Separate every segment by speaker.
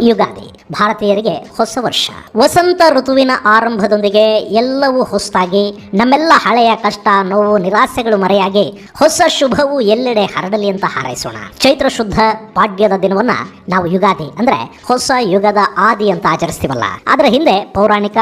Speaker 1: you got it. ಭಾರತೀಯರಿಗೆ ಹೊಸ ವರ್ಷ. ವಸಂತ ಋತುವಿನ ಆರಂಭದೊಂದಿಗೆ ಎಲ್ಲವೂ ಹೊಸದಾಗಿ ನಮ್ಮೆಲ್ಲ ಹಳೆಯ ಕಷ್ಟ, ನೋವು, ನಿರಾಸೆಗಳು ಮರೆಯಾಗಿ ಹೊಸ ಶುಭವು ಎಲ್ಲೆಡೆ ಹರಡಲಿ ಅಂತ ಹಾರೈಸೋಣ. ಚೈತ್ರ ಶುದ್ಧ ಪಾಡ್ಯದ ದಿನವನ್ನ ನಾವು ಯುಗಾದಿ ಅಂದ್ರೆ ಹೊಸ ಯುಗದ ಆದಿ ಅಂತ ಆಚರಿಸ್ತೀವಲ್ಲ. ಅದರ ಹಿಂದೆ ಪೌರಾಣಿಕ,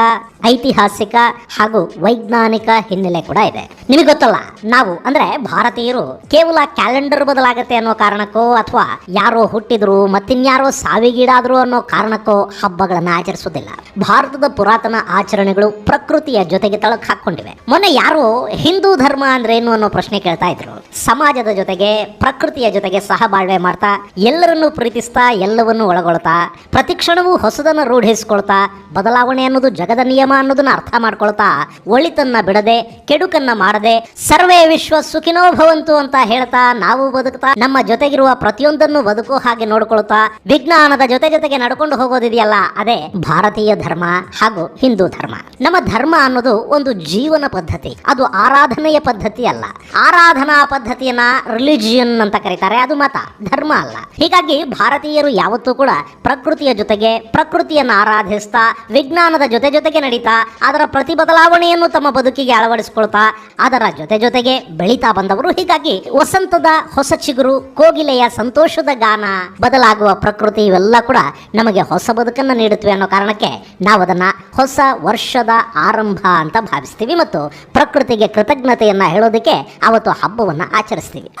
Speaker 1: ಐತಿಹಾಸಿಕ ಹಾಗೂ ವೈಜ್ಞಾನಿಕ ಹಿನ್ನೆಲೆ ಕೂಡ ಇದೆ. ನಿಮಗೆ ಗೊತ್ತಲ್ಲ, ನಾವು ಅಂದ್ರೆ ಭಾರತೀಯರು ಕೇವಲ ಕ್ಯಾಲೆಂಡರ್ ಬದಲಾಗುತ್ತೆ ಅನ್ನೋ ಕಾರಣಕ್ಕೋ ಅಥವಾ ಯಾರೋ ಹುಟ್ಟಿದ್ರು ಮತ್ತಿನ್ಯಾರೋ ಸಾವಿಗೀಡಾದ್ರು ಅನ್ನೋ ಕಾರಣಕ್ಕೋ ಹಬ್ಬಗಳನ್ನ ಆಚರಿಸುವುದಿಲ್ಲ. ಭಾರತದ ಪುರಾತನ ಆಚರಣೆಗಳು ಪ್ರಕೃತಿಯ ಜೊತೆಗೆ ತಳಕ್ ಹಾಕೊಂಡಿವೆ ಮೊನ್ನೆ ಯಾರು ಹಿಂದೂ ಧರ್ಮ ಅಂದ್ರೆ ಏನು ಅನ್ನೋ ಪ್ರಶ್ನೆ ಕೇಳ್ತಾ ಇದ್ರು. ಸಮಾಜದ ಜೊತೆಗೆ, ಪ್ರಕೃತಿಯ ಜೊತೆಗೆ ಸಹಬಾಳ್ವೆ ಮಾಡ್ತಾ, ಎಲ್ಲರನ್ನೂ ಪ್ರೀತಿಸ್ತಾ, ಎಲ್ಲವನ್ನೂ ಒಳಗೊಳ್ತಾ, ಪ್ರತಿ ಕ್ಷಣವೂ ಹೊಸದನ್ನ ರೂಢಿಸಿಕೊಳ್ತಾ, ಬದಲಾವಣೆ ಅನ್ನೋದು ಜಗದ ನಿಯಮ ಅನ್ನೋದನ್ನ ಅರ್ಥ ಮಾಡ್ಕೊಳ್ತಾ, ಒಳಿತನ್ನ ಬಿಡದೆ, ಕೆಡುಕನ್ನ ಮಾಡದೆ, ಸರ್ವೇ ವಿಶ್ವ ಸುಖಿನೋ ಭವಂತು ಅಂತ ಹೇಳ್ತಾ ನಾವು ಬದುಕ್ತಾ, ನಮ್ಮ ಜೊತೆಗಿರುವ ಪ್ರತಿಯೊಂದನ್ನು ಬದುಕೋ ಹಾಗೆ ನೋಡ್ಕೊಳ್ತಾ, ವಿಜ್ಞಾನದ ಜೊತೆ ಜೊತೆಗೆ ನಡ್ಕೊಂಡು ಹೋಗೋದಿದೆಯಲ್ಲ ಅದೇ ಭಾರತೀಯ ಧರ್ಮ ಹಾಗೂ ಹಿಂದೂ ಧರ್ಮ. ನಮ್ಮ ಧರ್ಮ ಅನ್ನೋದು ಒಂದು ಜೀವನ ಪದ್ಧತಿ. ಅದು ಆರಾಧನೆಯ ಪದ್ಧತಿ ಅಲ್ಲ. ಆರಾಧನಾ ಪದ್ಧತಿಯನ್ನ ರಿಲಿಜಿಯನ್ ಅಂತ ಕರೀತಾರೆ. ಅದು ಮತ, ಧರ್ಮ ಅಲ್ಲ. ಹೀಗಾಗಿ ಭಾರತೀಯರು ಯಾವತ್ತೂ ಕೂಡ ಪ್ರಕೃತಿಯ ಜೊತೆಗೆ, ಪ್ರಕೃತಿಯನ್ನ ಆರಾಧಿಸ್ತಾ, ವಿಜ್ಞಾನದ ಜೊತೆ ಜೊತೆಗೆ ನಡೀತಾ, ಅದರ ಪ್ರತಿ ಬದಲಾವಣೆಯನ್ನು ತಮ್ಮ ಬದುಕಿಗೆ ಅಳವಡಿಸಿಕೊಳ್ತಾ, ಅದರ ಜೊತೆ ಜೊತೆಗೆ ಬೆಳೀತಾ ಬಂದವರು. ಹೀಗಾಗಿ ವಸಂತದ ಹೊಸ ಚಿಗುರು, ಕೋಗಿಲೆಯ ಸಂತೋಷದ ಗಾನ, ಬದಲಾಗುವ ಪ್ರಕೃತಿ ಇವೆಲ್ಲ ಕೂಡ ನಮಗೆ ಹೊಸ ಬದುಕನ್ನ ನೀಡುತ್ತವೆ ಅನ್ನೋ ಕಾರಣಕ್ಕೆ ನಾವು ಅದನ್ನು ಹೊಸ ವರ್ಷದ ಆರಂಭ ಅಂತ ಭಾವಿಸ್ತೀವಿ ಮತ್ತು ಪ್ರಕೃತಿಗೆ ಕೃತಜ್ಞತೆಯನ್ನು ಹೇಳೋದಕ್ಕೆ ಅವತ್ತು ಹಬ್ಬವನ್ನ ಆಚರಿಸ್ತೀವಿ.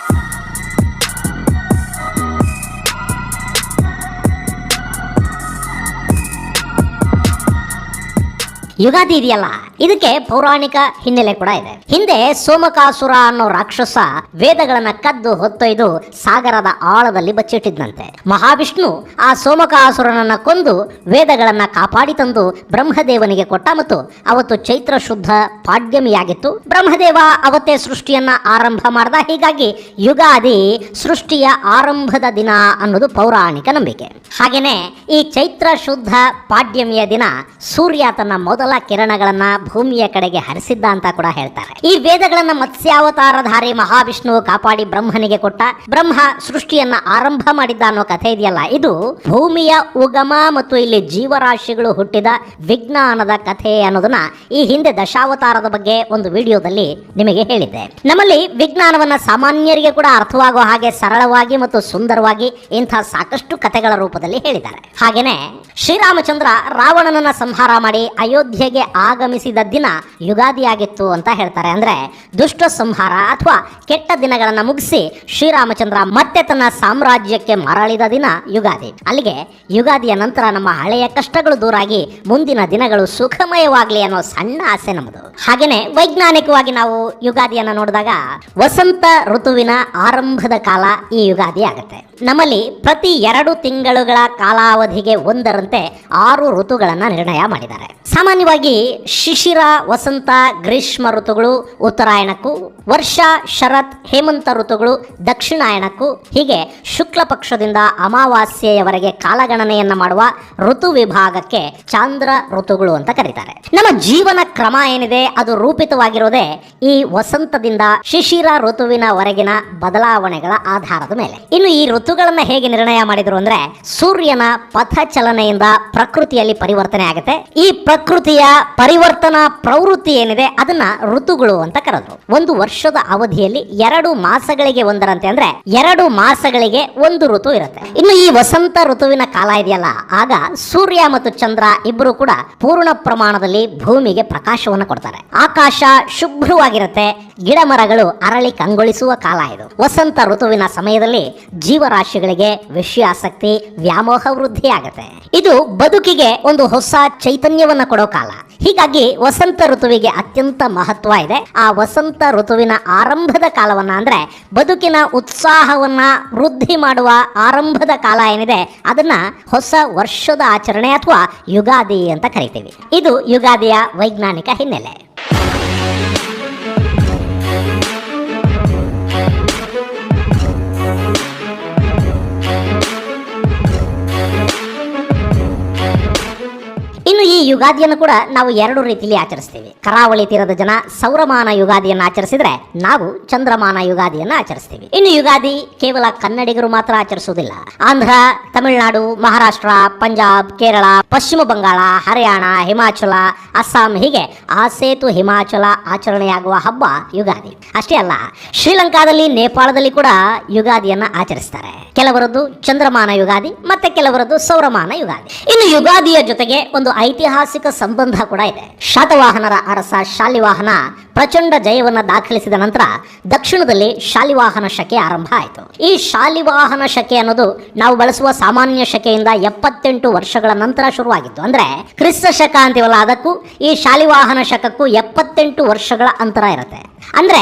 Speaker 1: ಯುಗಾದಿ ಇದೆಯಲ್ಲ? ಇದಕ್ಕೆ ಪೌರಾಣಿಕ ಹಿನ್ನೆಲೆ ಕೂಡ ಇದೆ. ಹಿಂದೆ ಸೋಮಕಾಸುರ ಅನ್ನೋ ರಾಕ್ಷಸ ವೇದಗಳನ್ನ ಕದ್ದು ಹೊತ್ತೊಯ್ದು ಸಾಗರದ ಆಳದಲ್ಲಿ ಬಚ್ಚಿಟ್ಟಿದ್ನಂತೆ. ಮಹಾವಿಷ್ಣು ಆ ಸೋಮಕಾಸುರನನ್ನ ಕೊಂದು ವೇದಗಳನ್ನ ಕಾಪಾಡಿ ತಂದು ಬ್ರಹ್ಮದೇವನಿಗೆ ಕೊಟ್ಟ ಮತ್ತು ಅವತ್ತು ಚೈತ್ರ ಶುದ್ಧ ಪಾಡ್ಯಮಿಯಾಗಿತ್ತು. ಬ್ರಹ್ಮದೇವ ಅವತ್ತೇ ಸೃಷ್ಟಿಯನ್ನ ಆರಂಭ ಮಾಡ್ದ. ಹೀಗಾಗಿ ಯುಗಾದಿ ಸೃಷ್ಟಿಯ ಆರಂಭದ ದಿನ ಅನ್ನೋದು ಪೌರಾಣಿಕ ನಂಬಿಕೆ. ಹಾಗೇನೆ ಈ ಚೈತ್ರ ಶುದ್ಧ ಪಾಡ್ಯಮಿಯ ದಿನ ಸೂರ್ಯ ತನ್ನ ಮೊದಲ ಕಿರಣಗಳನ್ನ ಭೂಮಿಯ ಕಡೆಗೆ ಹರಿಸಿದ್ದ ಅಂತ ಕೂಡ ಹೇಳ್ತಾರೆ. ಈ ವೇದಗಳನ್ನ ಮತ್ಸ್ಯಾವತಾರಧಾರಿ ಮಹಾವಿಷ್ಣು ಕಾಪಾಡಿ ಬ್ರಹ್ಮನಿಗೆ ಕೊಟ್ಟ ಬ್ರಹ್ಮ ಸೃಷ್ಟಿಯನ್ನ ಆರಂಭ ಮಾಡಿದ್ದ ಅನ್ನೋ ಕಥೆ ಇದೆಯಲ್ಲ? ಇದು ಭೂಮಿಯ ಉಗಮ ಮತ್ತು ಇಲ್ಲಿ ಜೀವರಾಶಿಗಳು ಹುಟ್ಟಿದ ವಿಜ್ಞಾನದ ಕಥೆ ಅನ್ನೋದನ್ನ ಈ ಹಿಂದೆ ದಶಾವತಾರದ ಬಗ್ಗೆ ಒಂದು ವಿಡಿಯೋದಲ್ಲಿ ನಿಮಗೆ ಹೇಳಿದ್ದೆ. ನಮ್ಮಲ್ಲಿ ವಿಜ್ಞಾನವನ್ನ ಸಾಮಾನ್ಯರಿಗೆ ಕೂಡ ಅರ್ಥವಾಗುವ ಹಾಗೆ ಸರಳವಾಗಿ ಮತ್ತು ಸುಂದರವಾಗಿ ಇಂಥ ಸಾಕಷ್ಟು ಕಥೆಗಳ ರೂಪದಲ್ಲಿ ಹೇಳಿದ್ದಾರೆ. ಹಾಗೇನೆ ಶ್ರೀರಾಮಚಂದ್ರ ರಾವಣನನ್ನ ಸಂಹಾರ ಮಾಡಿ ಅಯೋಧ್ಯೆಗೆ ಆಗಮಿಸಿದ ದಿನ ಯುಗಾದಿ ಆಗಿತ್ತು ಅಂತ ಹೇಳ್ತಾರೆ. ಅಂದ್ರೆ ದುಷ್ಟ ಸಂಹಾರ ಅಥವಾ ಕೆಟ್ಟ ದಿನಗಳನ್ನು ಮುಗಿಸಿ ಶ್ರೀರಾಮಚಂದ್ರ ಮತ್ತೆ ತನ್ನ ಸಾಮ್ರಾಜ್ಯಕ್ಕೆ ಮರಳಿದ ದಿನ ಯುಗಾದಿ. ಅಲ್ಲಿಗೆ ಯುಗಾದಿಯ ನಂತರ ನಮ್ಮ ಹಳೆಯ ಕಷ್ಟಗಳು ದೂರಾಗಿ ಮುಂದಿನ ದಿನಗಳು ಸುಖಮಯವಾಗಲಿ ಅನ್ನೋ ಸಣ್ಣ ಆಸೆ ನಮ್ಮದು. ಹಾಗೇನೆ ವೈಜ್ಞಾನಿಕವಾಗಿ ನಾವು ಯುಗಾದಿಯನ್ನು ನೋಡಿದಾಗ ವಸಂತ ಋತುವಿನ ಆರಂಭದ ಕಾಲ ಈ ಯುಗಾದಿ ಆಗುತ್ತೆ. ನಮ್ಮಲ್ಲಿ ಪ್ರತಿ ಎರಡು ತಿಂಗಳುಗಳ ಕಾಲಾವಧಿಗೆ ಒಂದರಂತೆ ಆರು ಋತುಗಳನ್ನು ನಿರ್ಣಯ ಮಾಡಿದ್ದಾರೆ. ಸಾಮಾನ್ಯವಾಗಿ ಶಿಶಿರ, ವಸಂತ, ಗ್ರೀಷ್ಮ ಋತುಗಳು, ಉತ್ತರಾಯಣಕ್ಕೂ, ವರ್ಷ, ಶರತ್, ಹೇಮಂತ ಋತುಗಳು, ದಕ್ಷಿಣಾಯಣಕ್ಕೂ, ಹೀಗೆ ಶುಕ್ಲ ಪಕ್ಷದಿಂದ ಅಮಾವಾಸ್ಯೆಯವರೆಗೆ ಕಾಲಗಣನೆಯನ್ನ ಮಾಡುವ ಋತು ವಿಭಾಗಕ್ಕೆ ಚಾಂದ್ರ ಋತುಗಳು ಅಂತ ಕರೀತಾರೆ. ನಮ್ಮ ಜೀವನ ಕ್ರಮ ಏನಿದೆ, ಅದು ರೂಪಿತವಾಗಿರೋದೇ ಈ ವಸಂತದಿಂದ ಶಿಶಿರ ಋತುವಿನವರೆಗಿನ ಬದಲಾವಣೆಗಳ ಆಧಾರದ ಮೇಲೆ. ಇನ್ನು ಈ ಋತುಗಳನ್ನ ಹೇಗೆ ನಿರ್ಣಯ ಮಾಡಿದ್ರು ಅಂದ್ರೆ ಸೂರ್ಯನ ಪಥ ಚಲನೆಯಿಂದ ಪ್ರಕೃತಿಯಲ್ಲಿ ಪರಿವರ್ತನೆ ಆಗುತ್ತೆ. ಈ ಪ್ರಕೃತಿಯ ಪರಿವರ್ತನಾ ಪ್ರವೃತ್ತಿ ಏನಿದೆ, ಅದನ್ನ ಋತುಗಳು ಅಂತ ಕರೆದ್ರು. ಒಂದು ವರ್ಷದ ಅವಧಿಯಲ್ಲಿ ಎರಡು ಮಾಸಗಳಿಗೆ ಒಂದರಂತೆ ಅಂದ್ರೆ ಎರಡು ಮಾಸಗಳಿಗೆ ಒಂದು ಋತು ಇರುತ್ತೆ. ಇನ್ನು ಈ ವಸಂತ ಋತುವಿನ ಕಾಲ ಇದೆಯಲ್ಲ, ಆಗ ಸೂರ್ಯ ಮತ್ತು ಚಂದ್ರ ಇಬ್ಬರು ಕೂಡ ಪೂರ್ಣ ಪ್ರಮಾಣದಲ್ಲಿ ಭೂಮಿಗೆ ಪ್ರಕಾಶವನ್ನು ಕೊಡ್ತಾರೆ. ಆಕಾಶ ಶುಭ್ರವಾಗಿರುತ್ತೆ ಗಿಡ ಮರಗಳು ಅರಳಿ ಕಂಗೊಳಿಸುವ ಕಾಲ ಇದು. ವಸಂತ ಋತುವಿನ ಸಮಯದಲ್ಲಿ ಜೀವರಾಶಿಗಳಿಗೆ ವಿಷಯಾಸಕ್ತಿ, ವ್ಯಾಮೋಹ ವೃದ್ಧಿ ಆಗುತ್ತೆ ಇದು ಬದುಕಿಗೆ ಒಂದು ಹೊಸ ಚೈತನ್ಯವನ್ನ ಕೊಡೋ ಕಾಲ. ಹೀಗಾಗಿ ವಸಂತ ಋತುವಿಗೆ ಅತ್ಯಂತ ಮಹತ್ವ ಇದೆ. ಆ ವಸಂತ ಋತುವಿನ ಆರಂಭದ ಕಾಲವನ್ನ ಅಂದ್ರೆ ಬದುಕಿನ ಉತ್ಸಾಹವನ್ನ ವೃದ್ಧಿ ಮಾಡುವ ಆರಂಭದ ಕಾಲ ಏನಿದೆ, ಅದನ್ನ ಹೊಸ ವರ್ಷದ ಆಚರಣೆ ಅಥವಾ ಯುಗಾದಿ ಅಂತ ಕರಿತೀವಿ. ಇದು ಯುಗಾದಿಯ ವೈಜ್ಞಾನಿಕ ಹಿನ್ನೆಲೆ. ಯುಗಾದಿಯನ್ನು ಕೂಡ ನಾವು ಎರಡು ರೀತಿಯಲ್ಲಿ ಆಚರಿಸ್ತೇವೆ. ಕರಾವಳಿ ತೀರದ ಜನ ಸೌರಮಾನ ಯುಗಾದಿಯನ್ನು ಆಚರಿಸಿದ್ರೆ ನಾವು ಚಂದ್ರಮಾನ ಯುಗಾದಿಯನ್ನು ಆಚರಿಸ್ತೇವೆ. ಇನ್ನು ಯುಗಾದಿ ಕೇವಲ ಕನ್ನಡಿಗರು ಮಾತ್ರ ಆಚರಿಸುವುದಿಲ್ಲ. ಆಂಧ್ರ, ತಮಿಳುನಾಡು, ಮಹಾರಾಷ್ಟ್ರ, ಪಂಜಾಬ್, ಕೇರಳ, ಪಶ್ಚಿಮ ಬಂಗಾಳ, ಹರಿಯಾಣ, ಹಿಮಾಚಲ, ಅಸ್ಸಾಂ ಹೀಗೆ ಆ ಸೇತು ಹಿಮಾಚಲ ಆಚರಣೆಯಾಗುವ ಹಬ್ಬ ಯುಗಾದಿ. ಅಷ್ಟೇ ಅಲ್ಲ, ಶ್ರೀಲಂಕಾದಲ್ಲಿ, ನೇಪಾಳದಲ್ಲಿ ಕೂಡ ಯುಗಾದಿಯನ್ನ ಆಚರಿಸ್ತಾರೆ. ಕೆಲವರದ್ದು ಚಂದ್ರಮಾನ ಯುಗಾದಿ, ಮತ್ತೆ ಕೆಲವರದ್ದು ಸೌರಮಾನ ಯುಗಾದಿ. ಇನ್ನು ಯುಗಾದಿಯ ಜೊತೆಗೆ ಒಂದು ಐತಿಹಾಸಿಕ ಸಂಬಂಧ ಕೂಡ ಇದೆ. ಶಾತವಾಹನರ ಅರಸ ಶಾಲಿವಾಹನ ಪ್ರಚಂಡ ಜಯವನ್ನ ದಾಖಲಿಸಿದ ನಂತರ ದಕ್ಷಿಣದಲ್ಲಿ ಶಾಲಿವಾಹನ ಶಕೆ ಆರಂಭ ಆಯಿತು. ಈ ಶಾಲಿವಾಹನ ಶಕೆ ಅನ್ನೋದು ನಾವು ಬಳಸುವ ಸಾಮಾನ್ಯ ಶಕೆಯಿಂದ ಎಪ್ಪತ್ತೆಂಟು ವರ್ಷಗಳ ನಂತರ ಶುರುವಾಗಿತ್ತು. ಅಂದ್ರೆ ಕ್ರಿಸ್ತ ಶಕ ಅಂತೀವಲ್ಲ, ಅದಕ್ಕೂ ಈ ಶಾಲಿವಾಹನ ಶಕಕ್ಕೂ ಎಪ್ಪತ್ತೆಂಟು ವರ್ಷಗಳ ಅಂತರ ಇರುತ್ತೆ. ಅಂದ್ರೆ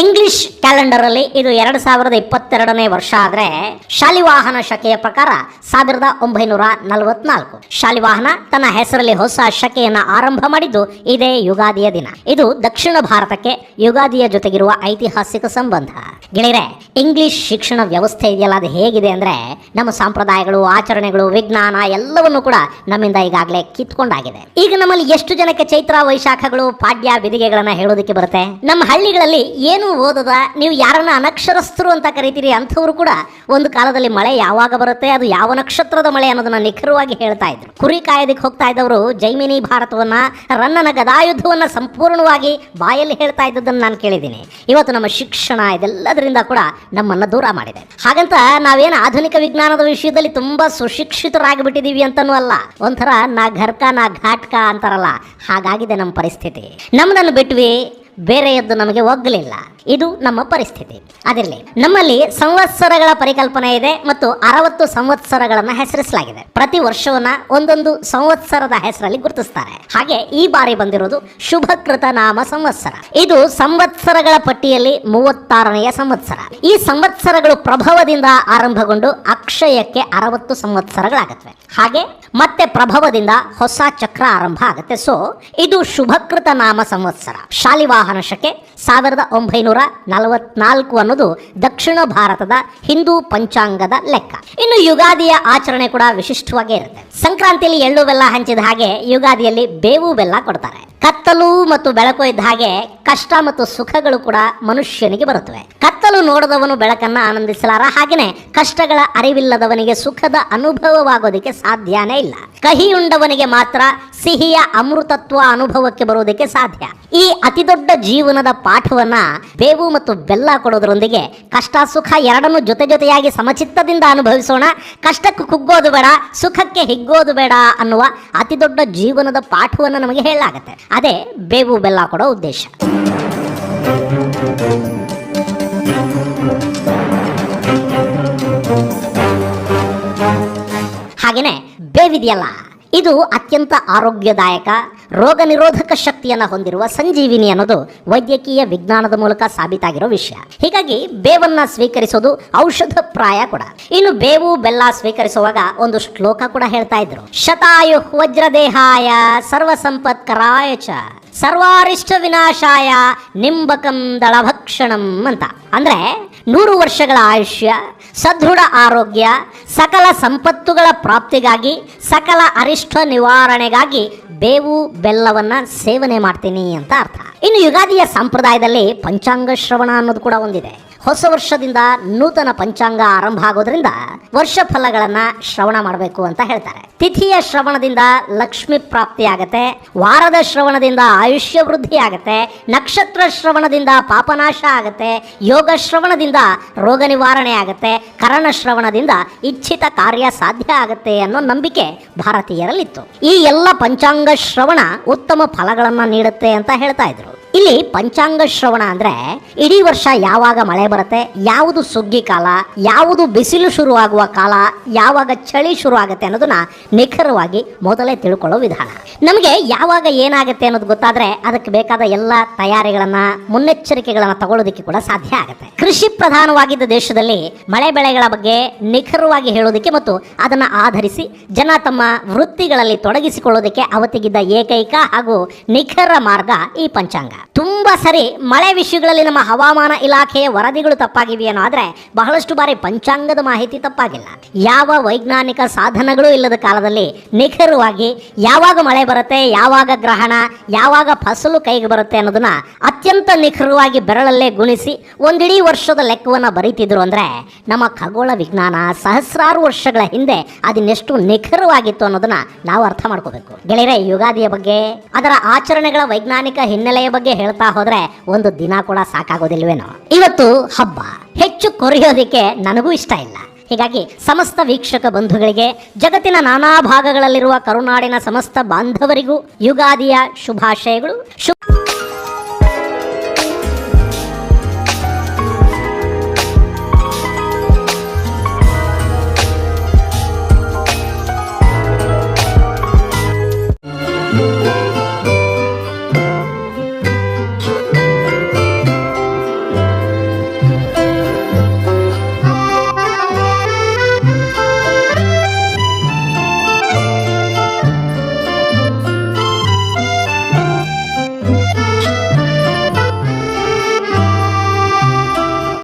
Speaker 1: ಇಂಗ್ಲಿಷ್ ಕ್ಯಾಲೆಂಡರ್ ಅಲ್ಲಿ ಇದು ಎರಡು ಸಾವಿರದ ಇಪ್ಪತ್ತೆರಡನೇ ವರ್ಷ ಆದ್ರೆ ಶಾಲಿವಾಹನ ಶಕೆಯ ಪ್ರಕಾರ ಸಾವಿರದ ಒಂಬೈನೂರ ನಲವತ್ನಾಲ್ಕು. ಶಾಲಿವಾಹನ ತನ್ನ ಹೆಸರಲ್ಲಿ ಹೊಸ ಶಕೆಯನ್ನ ಆರಂಭ ಮಾಡಿದ್ದು ಇದೇ ಯುಗಾದಿಯ ದಿನ. ಇದು ದಕ್ಷಿಣ ಭಾರತಕ್ಕೆ ಯುಗಾದಿಯ ಜೊತೆಗಿರುವ ಐತಿಹಾಸಿಕ ಸಂಬಂಧ. ಗೆಳೆಯರೆ ಇಂಗ್ಲಿಷ್ ಶಿಕ್ಷಣ ವ್ಯವಸ್ಥೆ ಇದೆಯಲ್ಲ, ಅದು ಹೇಗಿದೆ ಅಂದ್ರೆ ನಮ್ಮ ಸಂಪ್ರದಾಯಗಳು, ಆಚರಣೆಗಳು, ವಿಜ್ಞಾನ ಎಲ್ಲವನ್ನು ಕೂಡ ನಮ್ಮಿಂದ ಈಗಾಗಲೇ ಕಿತ್ಕೊಂಡಾಗಿದೆ. ಈಗ ನಮ್ಮಲ್ಲಿ ಎಷ್ಟು ಜನಕ್ಕೆ ಚೈತ್ರ, ವೈಶಾಖಗಳು, ಪಾಡ್ಯ ವಿಧಿಗೆಗಳನ್ನ ಹೇಳೋದಕ್ಕೆ ಬರುತ್ತೆ? ನಮ್ಮ ಹಳ್ಳಿಗಳಲ್ಲಿ ಏನು ಓದದ? ನೀವು ಯಾರನ್ನ ಅನಕ್ಷರಸ್ಥರು ಅಂತ ಕರಿತೀರಿ? ಅಂಥವ್ರು ಕೂಡ ಒಂದು ಕಾಲದಲ್ಲಿ ಮಳೆ ಯಾವಾಗ ಬರುತ್ತೆ? ಅದು ಯಾವ ನಕ್ಷತ್ರದ ಮಳೆ ಅನ್ನೋದನ್ನ ನಿಖರವಾಗಿ ಹೇಳ್ತಾ ಇದ್ರು. ಕುರಿ ಕಾಯೋದಕ್ಕೆ ಹೋಗ್ತಾ ಇದ್ದವರು ಜೈಮಿನಿ ಭಾರತವನ್ನ, ರನ್ನನ ಗದಾಯುದ್ಧವನ್ನ ಸಂಪೂರ್ಣವಾಗಿ ಬಾಯಲ್ಲಿ ಹೇಳ್ತಾ ಇದ್ದದನ್ನು ನಾನು ಕೇಳಿದ್ದೀನಿ. ಇವತ್ತು ನಮ್ಮ ಶಿಕ್ಷಣ ಇದೆಲ್ಲದರಿಂದ ಕೂಡ ನಮ್ಮನ್ನ ದೂರ ಮಾಡಿದೆ. ಹಾಗಂತ ನಾವೇನು ಆಧುನಿಕ ವಿಜ್ಞಾನದ ವಿಷಯದಲ್ಲಿ ತುಂಬಾ ಸುಶಿಕ್ಷಿತರಾಗಿಬಿಟ್ಟಿದೀವಿ ಅಂತನೂ ಅಲ್ಲ. ಒಂಥರ ನಾ ಘರ್ಕ ನಾ ಘಾಟ್ಕ ಅಂತಾರಲ್ಲ. ಹಾಗಾಗಿದೆ ನಮ್ಮ ಪರಿಸ್ಥಿತಿ. ನಮ್ಮನ್ನು ಬಿಟ್ವಿ. ಬೇರೆಯದ್ದು ನಮಗೆ ಒಗ್ಗಲಿಲ್ಲ ಇದು ನಮ್ಮ ಪರಿಸ್ಥಿತಿ. ಅದಿರಲಿ, ನಮ್ಮಲ್ಲಿ ಸಂವತ್ಸರಗಳ ಪರಿಕಲ್ಪನೆ ಇದೆ ಮತ್ತು ಅರವತ್ತು ಸಂವತ್ಸರಗಳನ್ನ ಹೆಸರಿಸಲಾಗಿದೆ. ಪ್ರತಿ ವರ್ಷವನ್ನ ಒಂದೊಂದು ಸಂವತ್ಸರದ ಹೆಸರಲ್ಲಿ ಗುರುತಿಸ್ತಾರೆ. ಹಾಗೆ ಈ ಬಾರಿ ಬಂದಿರೋದು ಶುಭಕೃತ ನಾಮ ಸಂವತ್ಸರ. ಇದು ಸಂವತ್ಸರಗಳ ಪಟ್ಟಿಯಲ್ಲಿ ಮೂವತ್ತಾರನೆಯ ಸಂವತ್ಸರ. ಈ ಸಂವತ್ಸರಗಳು ಪ್ರಭವದಿಂದ ಆರಂಭಗೊಂಡು ಅಕ್ಷಯಕ್ಕೆ ಅರವತ್ತು ಸಂವತ್ಸರಗಳಾಗತ್ವೆ. ಹಾಗೆ ಮತ್ತೆ ಪ್ರಭವದಿಂದ ಹೊಸ ಚಕ್ರ ಆರಂಭ ಆಗುತ್ತೆ. ಸೊ ಇದು ಶುಭಕೃತ ನಾಮ ಸಂವತ್ಸರ. ಶಾಲಿವಾಹನ ಶಕೆ ಸಾವಿರದ ಒಂಬೈನೂರ ನಲವತ್ನಾಲ್ಕು ಅನ್ನೋದು ದಕ್ಷಿಣ ಭಾರತದ ಹಿಂದೂ ಪಂಚಾಂಗದ ಲೆಕ್ಕ. ಇನ್ನು ಯುಗಾದಿಯ ಆಚರಣೆ ಕೂಡ ವಿಶಿಷ್ಟವಾಗಿ ಇರುತ್ತೆ. ಸಂಕ್ರಾಂತಿಯಲ್ಲಿ ಎಳ್ಳು ಬೆಲ್ಲ ಹಂಚಿದ ಹಾಗೆ ಯುಗಾದಿಯಲ್ಲಿ ಬೇವು ಬೆಲ್ಲ ಕೊಡ್ತಾರೆ. ಕತ್ತಲು ಮತ್ತು ಬೆಳಕು ಇದ್ದ ಹಾಗೆ ಕಷ್ಟ ಮತ್ತು ಸುಖಗಳು ಕೂಡ ಮನುಷ್ಯನಿಗೆ ಬರುತ್ತವೆ. ಕತ್ತಲು ನೋಡದವನು ಬೆಳಕನ್ನ ಆನಂದಿಸಲಾರ ಹಾಗೆಯೇ ಕಷ್ಟಗಳ ಅರಿವಿಲ್ಲದವನಿಗೆ ಸುಖದ ಅನುಭವವಾಗೋದಕ್ಕೆ ಸಾಧ್ಯನೇ ಇಲ್ಲ. ಕಹಿ ಉಂಡವನಿಗೆ ಮಾತ್ರ ಸಿಹಿಯ ಅಮೃತತ್ವ ಅನುಭವಕ್ಕೆ ಬರುವುದಕ್ಕೆ ಸಾಧ್ಯ. ಈ ಅತಿ ದೊಡ್ಡ ಜೀವನದ ಪಾಠವನ್ನ ಬೇವು ಮತ್ತು ಬೆಲ್ಲ ಕೊಡೋದರೊಂದಿಗೆ ಕಷ್ಟ, ಸುಖ ಎರಡನ್ನೂ ಜೊತೆ ಜೊತೆಯಾಗಿ ಸಮಚಿತ್ತದಿಂದ ಅನುಭವಿಸೋಣ. ಕಷ್ಟಕ್ಕೆ ಕುಗ್ಗೋದು ಬೇಡ, ಸುಖಕ್ಕೆ ಹಿಗ್ಗೋದು ಬೇಡ ಅನ್ನುವ ಅತಿ ದೊಡ್ಡ ಜೀವನದ ಪಾಠವನ್ನು ನಮಗೆ ಹೇಳಲಾಗುತ್ತೆ. ಅದೇ ಬೇವು, ಬೆಲ್ಲ ಕೊಡೋ ಉದ್ದೇಶ. ಹಾಗೆಯೇ ಬೇವಿದೆಯಲ್ಲ? ಇದು ಅತ್ಯಂತ ಆರೋಗ್ಯದಾಯಕ ರೋಗ ನಿರೋಧಕ ಶಕ್ತಿಯನ್ನು ಹೊಂದಿರುವ ಸಂಜೀವಿನಿ ಅನ್ನೋದು ವೈದ್ಯಕೀಯ ವಿಜ್ಞಾನದ ಮೂಲಕ ಸಾಬೀತಾಗಿರೋ ವಿಷಯ. ಹೀಗಾಗಿ ಬೇವನ್ನ ಸ್ವೀಕರಿಸೋದು ಔಷಧ ಪ್ರಾಯ ಕೂಡ. ಇನ್ನು ಬೇವು, ಬೆಲ್ಲ ಸ್ವೀಕರಿಸುವಾಗ ಒಂದು ಶ್ಲೋಕ ಕೂಡ ಹೇಳ್ತಾ ಇದ್ರು. ಶತಾಯು ವಜ್ರದೇಹಾಯ ಸರ್ವ ಸಂಪತ್ಕರಾಯ ಚ. ಸರ್ವಾರಿಷ್ಟ ವಿನಾಶಾಯ ನಿಂಬಕಂ ದಳಭಕ್ಷಣಂ ಅಂತ. ಅಂದ್ರೆ ನೂರು ವರ್ಷಗಳ ಆಯುಷ್ಯ, ಸದೃಢ ಆರೋಗ್ಯ, ಸಕಲ ಸಂಪತ್ತುಗಳ ಪ್ರಾಪ್ತಿಗಾಗಿ, ಸಕಲ ಅರಿಷ್ಟ ನಿವಾರಣೆಗಾಗಿ ಬೇವು ಬೆಲ್ಲವನ್ನ ಸೇವನೆ ಮಾಡ್ತೀನಿ ಅಂತ ಅರ್ಥ. ಇನ್ನು ಯುಗಾದಿಯ ಸಂಪ್ರದಾಯದಲ್ಲಿ ಪಂಚಾಂಗ ಶ್ರವಣ ಅನ್ನೋದು ಕೂಡ ಒಂದಿದೆ. ಹೊಸ ವರ್ಷದಿಂದ ನೂತನ ಪಂಚಾಂಗ ಆರಂಭ ಆಗೋದ್ರಿಂದ ವರ್ಷ ಫಲಗಳನ್ನ ಶ್ರವಣ ಮಾಡಬೇಕು ಅಂತ ಹೇಳ್ತಾರೆ. ತಿಥಿಯ ಶ್ರವಣದಿಂದ ಲಕ್ಷ್ಮಿ ಪ್ರಾಪ್ತಿ ಆಗತ್ತೆ, ವಾರದ ಶ್ರವಣದಿಂದ ಆಯುಷ್ಯ ವೃದ್ಧಿ ಆಗತ್ತೆ, ನಕ್ಷತ್ರ ಶ್ರವಣದಿಂದ ಪಾಪನಾಶ ಆಗತ್ತೆ, ಯೋಗ ಶ್ರವಣದಿಂದ ರೋಗ ನಿವಾರಣೆ ಆಗತ್ತೆ, ಕರಣ ಶ್ರವಣದಿಂದ ಇಚ್ಛಿತ ಕಾರ್ಯ ಸಾಧ್ಯ ಆಗತ್ತೆ ಅನ್ನೋ ನಂಬಿಕೆ ಭಾರತೀಯರಲ್ಲಿತ್ತು. ಈ ಎಲ್ಲ ಪಂಚಾಂಗ ಶ್ರವಣ ಉತ್ತಮ ಫಲಗಳನ್ನ ನೀಡುತ್ತೆ ಅಂತ ಹೇಳ್ತಾ ಇದ್ರು. ಇಲ್ಲಿ ಪಂಚಾಂಗ ಶ್ರವಣ ಅಂದ್ರೆ ಇಡೀ ವರ್ಷ ಯಾವಾಗ ಮಳೆ ಬರುತ್ತೆ, ಯಾವುದು ಸುಗ್ಗಿ ಕಾಲ, ಯಾವುದು ಬಿಸಿಲು ಶುರುವಾಗುವ ಕಾಲ, ಯಾವಾಗ ಚಳಿ ಶುರು ಆಗುತ್ತೆ ಅನ್ನೋದನ್ನ ನಿಖರವಾಗಿ ಮೊದಲೇ ತಿಳ್ಕೊಳ್ಳೋ ವಿಧಾನ. ನಮಗೆ ಯಾವಾಗ ಏನಾಗುತ್ತೆ ಅನ್ನೋದು ಗೊತ್ತಾದ್ರೆ ಅದಕ್ಕೆ ಬೇಕಾದ ಎಲ್ಲ ತಯಾರಿಗಳನ್ನ, ಮುನ್ನೆಚ್ಚರಿಕೆಗಳನ್ನ ತಗೊಳ್ಳೋದಕ್ಕೆ ಕೂಡ ಸಾಧ್ಯ ಆಗುತ್ತೆ. ಕೃಷಿ ಪ್ರಧಾನವಾಗಿದ್ದ ದೇಶದಲ್ಲಿ ಮಳೆ ಬೆಳೆಗಳ ಬಗ್ಗೆ ನಿಖರವಾಗಿ ಹೇಳೋದಕ್ಕೆ ಮತ್ತು ಅದನ್ನ ಆಧರಿಸಿ ಜನ ತಮ್ಮ ವೃತ್ತಿಗಳಲ್ಲಿ ತೊಡಗಿಸಿಕೊಳ್ಳೋದಕ್ಕೆ ಅವತ್ತಿಗಿದ್ದ ಏಕೈಕ ಹಾಗೂ ನಿಖರ ಮಾರ್ಗ ಈ ಪಂಚಾಂಗ. ತುಂಬಾ ಸರಿ ಮಳೆ ವಿಷಯಗಳಲ್ಲಿ ನಮ್ಮ ಹವಾಮಾನ ಇಲಾಖೆಯ ವರದಿಗಳು ತಪ್ಪಾಗಿವೆಯೇನೋ ಆದ್ರೆ ಬಹಳಷ್ಟು ಬಾರಿ ಪಂಚಾಂಗದ ಮಾಹಿತಿ ತಪ್ಪಾಗಿಲ್ಲ. ಯಾವ ವೈಜ್ಞಾನಿಕ ಸಾಧನಗಳು ಇಲ್ಲದ ಕಾಲದಲ್ಲಿ ನಿಖರವಾಗಿ ಯಾವಾಗ ಮಳೆ ಬರುತ್ತೆ, ಯಾವಾಗ ಗ್ರಹಣ, ಯಾವಾಗ ಫಸಲು ಕೈಗೆ ಬರುತ್ತೆ ಅನ್ನೋದನ್ನ ಅತ್ಯಂತ ನಿಖರವಾಗಿ ಬೆರಳಲ್ಲೇ ಗುಣಿಸಿ ಒಂದಿಡೀ ವರ್ಷದ ಲೆಕ್ಕವನ್ನ ಬರೀತಿದ್ರು ಅಂದ್ರೆ ನಮ್ಮ ಖಗೋಳ ವಿಜ್ಞಾನ ಸಹಸ್ರಾರು ವರ್ಷಗಳ ಹಿಂದೆ ಅದನ್ನೆಷ್ಟು ನಿಖರವಾಗಿತ್ತು ಅನ್ನೋದನ್ನ ನಾವು ಅರ್ಥ ಮಾಡ್ಕೋಬೇಕು. ಗೆಳೆಯರೆ ಯುಗಾದಿಯ ಬಗ್ಗೆ, ಅದರ ಆಚರಣೆಗಳ ವೈಜ್ಞಾನಿಕ ಹಿನ್ನೆಲೆಯ ಬಗ್ಗೆ ಹೇಳ್ತಾ ಹೋದ್ರೆ ಒಂದು ದಿನ ಕೂಡ ಸಾಕಾಗೋದಿಲ್ವೇನೋ? ಇವತ್ತು ಹಬ್ಬ. ಹೆಚ್ಚು ಕೊರೆಯೋದಿಕ್ಕೆ ನನಗೂ ಇಷ್ಟ ಇಲ್ಲ. ಹೀಗಾಗಿ ಸಮಸ್ತ ವೀಕ್ಷಕ ಬಂಧುಗಳಿಗೆ, ಜಗತ್ತಿನ ನಾನಾ ಭಾಗಗಳಲ್ಲಿರುವ ಕರುನಾಡಿನ ಸಮಸ್ತ ಬಾಂಧವರಿಗೂ ಯುಗಾದಿಯ ಶುಭಾಶಯಗಳು. ಶುಭ